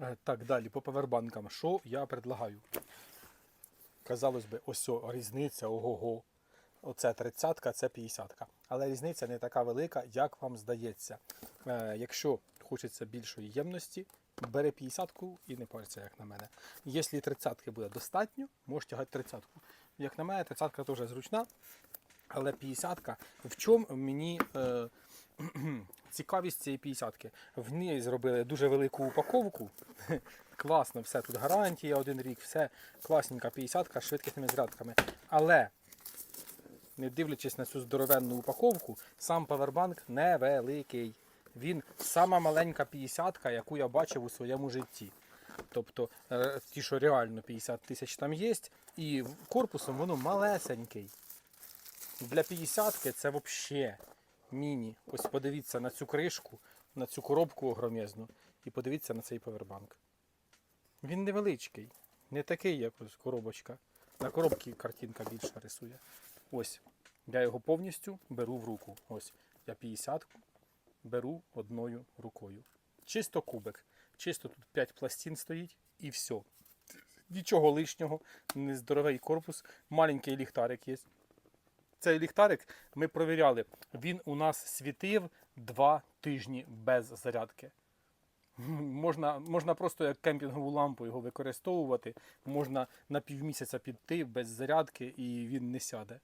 Е, Так, далі по павербанкам. Що я предлагаю? Казалось би, ось о, різниця, ого-го. Оце 30-ка, це 50-ка. Але різниця не така велика, як вам здається. Е, якщо хочеться більшої ємності, бери 50-ку і не париться, як на мене. Якщо 30-ки буде достатньо, можеш тягати 30-ку. Як на мене, 30-ка теж зручна, але 50-ка. в чому мені е, цікавість цієї 50 В ній зробили дуже велику упаковку. Класно, все тут гарантія один рік, все класненька 50 з швидкісними зарядками. Але не дивлячись на цю здоровенну упаковку, сам павербанк невеликий. Він сама маленька 50, яку я бачив у своєму житті. Тобто е, ті, що реально 50 тисяч там є, і корпусом воно малесенький. Для 50 це взагалі міні. Ось подивіться на цю кришку, на цю коробку огромезну, і подивіться на цей павербанк. Він невеличкий, не такий, як ось коробочка. На коробці картинка більша рисує. Ось, я його повністю беру в руку. Ось, я 50 беру одною рукою. Чисто кубик. Чисто тут 5 пластин стоїть і все. Нічого лишнього, нездоровий корпус, маленький ліхтарик є. Цей ліхтарик ми провіряли. Він у нас світив два тижні без зарядки. Можна, можна просто як кемпінгову лампу його використовувати, можна на півмісяця піти без зарядки і він не сяде.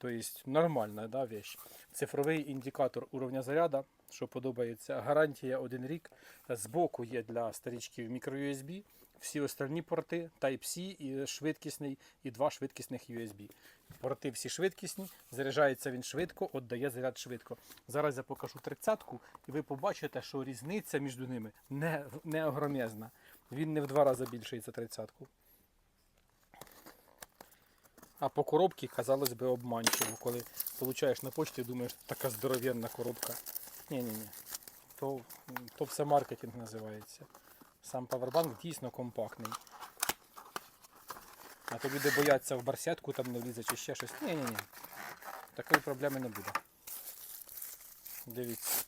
Тобто нормальна да, вещь. Цифровий індикатор уровня заряду, що подобається. Гарантія один рік. Збоку є для старічків мікро-USB. Всі остальні порти Type-C і швидкісний, і два швидкісних USB. Порти всі швидкісні, заряджається він швидко, віддає заряд швидко. Зараз я покажу тридцятку, і ви побачите, що різниця між ними не, не огромезна. Він не в два рази більший за тридцятку. А по коробці, казалось би, обманчиво, коли получаєш на почті, думаєш, така здоровенна коробка. Ні-ні-ні. То, то все маркетинг називається. Сам павербанк дійсно компактний. А то люди бояться в барсетку там не влізе чи ще щось. Ні-ні-ні. Такої проблеми не буде. Дивіться.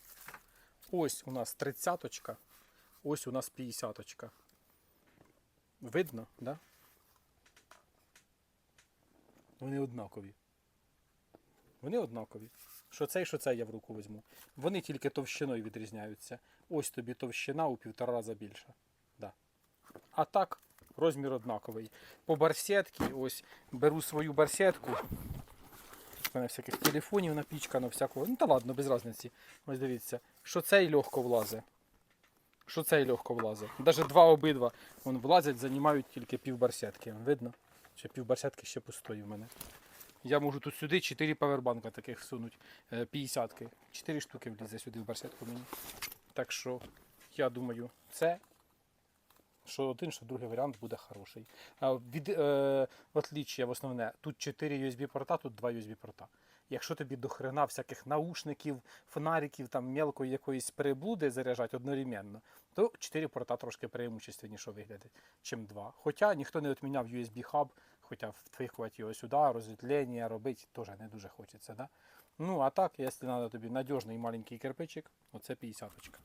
Ось у нас тридцяточка, ось у нас п'ятдесяточка. Видно, так? Да? Вони однакові. Вони однакові. Що цей, що цей я в руку візьму. Вони тільки товщиною відрізняються. Ось тобі товщина у півтора рази більша. Да. А так, розмір однаковий. По барсетці, ось беру свою барсетку. У мене всяких телефонів напічкано, всякого. Ну та ладно, без різниці. Ось дивіться, що цей легко влазить. Що цей легко влазить. Навіть два обидва вон, влазять, займають тільки пів барсетки. Видно? Ще півбарсятки ще пустої в мене. Я можу тут сюди 4 павербанка таких всунути. 50-ки. 4 штуки влізе сюди в барсетку мені. Так що, я думаю, це. Що один, що другий варіант буде хороший. Від е, отліччя в основне, тут 4 USB порта, тут 2 USB порта. Якщо тобі до хрена всяких наушників, фонариків, там мелкої якоїсь переблуди заряджати одноріменно, то 4 порта трошки преимущественніше виглядить, чим 2. Хоча ніхто не відміняв USB хаб, хоча втвихувати його сюди, розвітлення робити теж не дуже хочеться. Да? Ну а так, якщо треба тобі надіжний маленький кирпичик, оце 50 -очка.